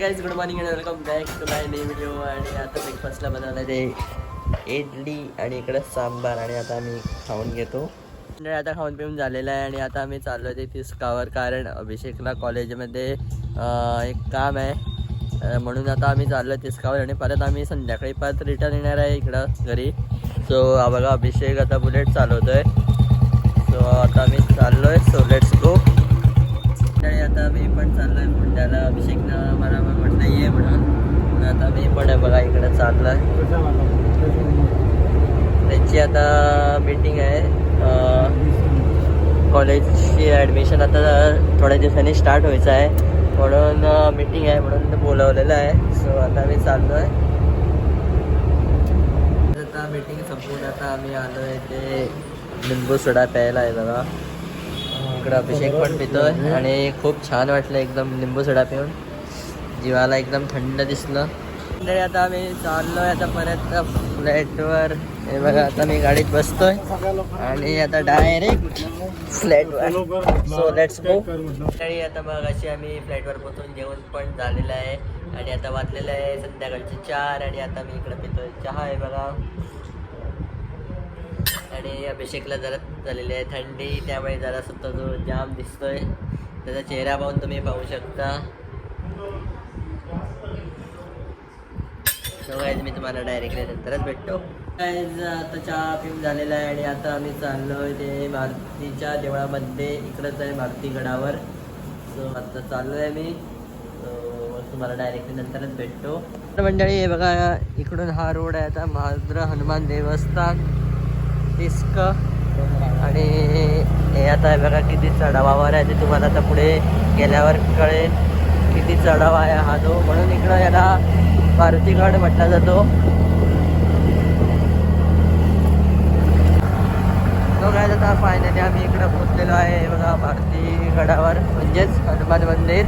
Guys good morning and welcome back to my new video आणि आता ब्रेकफास्टला बनवलं ते इडली आणि इकडं सांबार आणि आता आम्ही खाऊन घेतो. आणि आता खाऊन पिऊन झालेलं आहे आणि आता आम्ही चाललो ते फिस्कावर कारण अभिषेकला कॉलेजमध्ये एक काम आहे. म्हणून आता आम्ही चाललो तिसकावर आणि परत आम्ही संध्याकाळी परत रिटर्न येणार आहे इकडं घरी. सो बघा अभिषेक आता बुलेट चालवतो आहे सो आता आम्ही चाललोय. सो लेट्स गो चाललोय मुंड्याला अभिषेकनं मला मग म्हटलं ये म्हणून. आता मी पण आहे बघा इकडे आहे त्याची आता मीटिंग आहे. कॉलेजची ॲडमिशन आता थोड्या दिवसांनी स्टार्ट व्हायचं आहे. म्हणून मीटिंग आहे म्हणून बोलवलेलं आहे. सो आता मी चाललो आहे आता मीटिंग संपूर्ण आता आम्ही आलो आहे ते लिंबू सोडा प्यायला आहे बघा. इकडं अभिषेक पण पितोय आणि खूप छान वाटलं एकदम लिंबू सोडा पिऊन. जीवाला एकदम थंड दिसलं. मंडळी आता आम्ही चाललोय आता परत फ्लॅटवर. हे बघा आता मी गाडीत बसतोय आणि आता डायरेक्ट फ्लॅटवर. सो लेट्स गो आणि आता मग अशी आम्ही फ्लॅटवर पोहोचून जेवण पण झालेलं आहे. आणि आता वाचलेलं आहे संध्याकाळचे चार आणि आता मी इकडे पितोय चहा आहे बघा. आणि अभिषेकला जरा झालेली आहे थंडी त्यामुळे जरा सुद्धा जो जाम दिसतोय त्याचा चेहरा पाहून तुम्ही पाहू शकता. सो guys, मी तुम्हाला डायरेक्टली नंतरच भेटतो. Guys, आता चहा पिऊन झालेला आहे आणि आता आम्ही चाललोय ते मारुतीच्या देवळामध्ये इकडंच आहे मारुती गडावर. सो आता चाललो आहे मी तुम्हाला डायरेक्टली नंतरच भेटतो. तर मंडळी हे बघा इकडून हा रोड आहे आता महाद्र हनुमान देवस्थान. डिस्क. आणि हे आता बघा किती चढावावर आहे ते तुम्हाला आता पुढे गेल्यावर कळेल किती चढावा आहे हा जो. म्हणून इकडं याला मारुतीगड म्हटला जातो. काय आता फायनली आम्ही इकडं पोचलेलो आहे बघा मारुती गडावर म्हणजेच हनुमान मंदिर.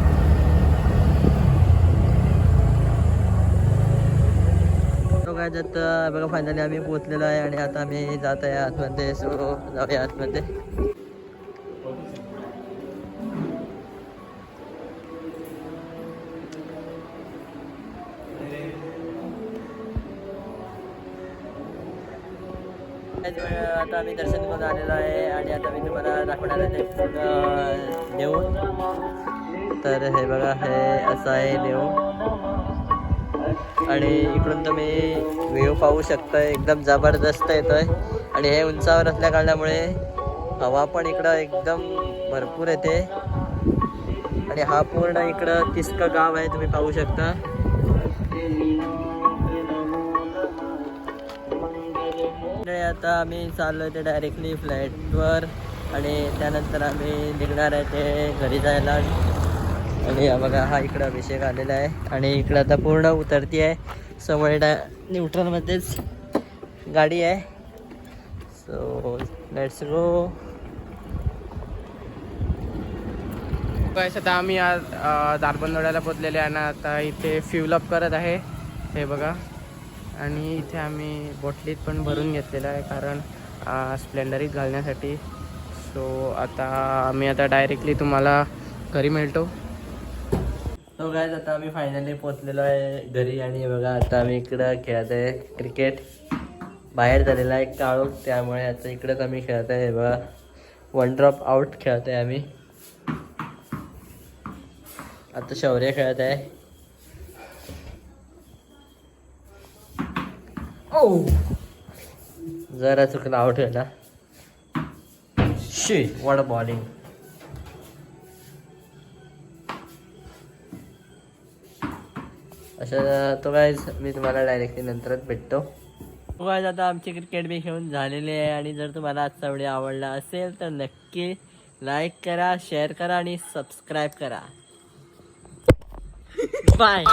काय आता बघा फायनली आम्ही पोचलेलो आहे आणि आता आम्ही जात आहे आतमध्ये. सो जाऊया आतमध्ये. आता आम्ही दर्शन करून आलेलो आहे आणि आता मी तुम्हाला दाखवणार आहे पूर्ण देऊ तर हे बघा हे असं आहे देऊ आणि इकडून तुम्ही व्ह्यू पाहू शकता एकदम जबरदस्त येतोय. आणि हे उंचावर असल्या कारणामुळे हवा पण इकडं एकदम भरपूर येते. आणि हा पूर्ण इकडं किस्क गाव आहे तुम्ही पाहू शकता. आता आम्ही चाललो ते डायरेक्टली फ्लॅटवर आणि त्यानंतर आम्ही निघणार आहे ते घरी जायला. आणि बघा हा इकडं अभिषेक आलेला आहे. आणि इकडं आता पूर्ण उतरती आहे. समोर डा न्यूट्रलमध्येच गाडी आहे. सो लेट्स गो गाईस आता आम्ही आज दारबंदोड्याला पोचलेले आहे आणि आता इथे फ्युल अप करत आहे. हे बघा. आणि इथे आम्ही बोटलीत पण भरून घेतलेलं आहे कारण स्प्लेंडरीत घालण्यासाठी. सो आता आम्ही आता डायरेक्टली तुम्हाला घरी मिळतो तो काय आता आम्ही फायनली पोचलेलो आहे घरी आणि बघा आता आम्ही इकडं खेळत आहे क्रिकेट बाहेर झालेला आहे काळू त्यामुळे आता इकडंच आम्ही खेळत आहे. बघा वन ड्रॉप आउट खेळत आहे आम्ही. आता शौर्य खेळत आहे. ओ जरा चुकला आउट व्हायला शी वॉट बॉलिंग अशा तो काय मी तुम्हाला डायरेक्टली नंतरच भेटतो. हो तो काय आता आमची क्रिकेट बी खेळून झालेली आहे आणि जर तुम्हाला आजचा व्हिडिओ आवडला असेल तर नक्की लाईक करा शेअर करा आणि सबस्क्राईब करा. बाय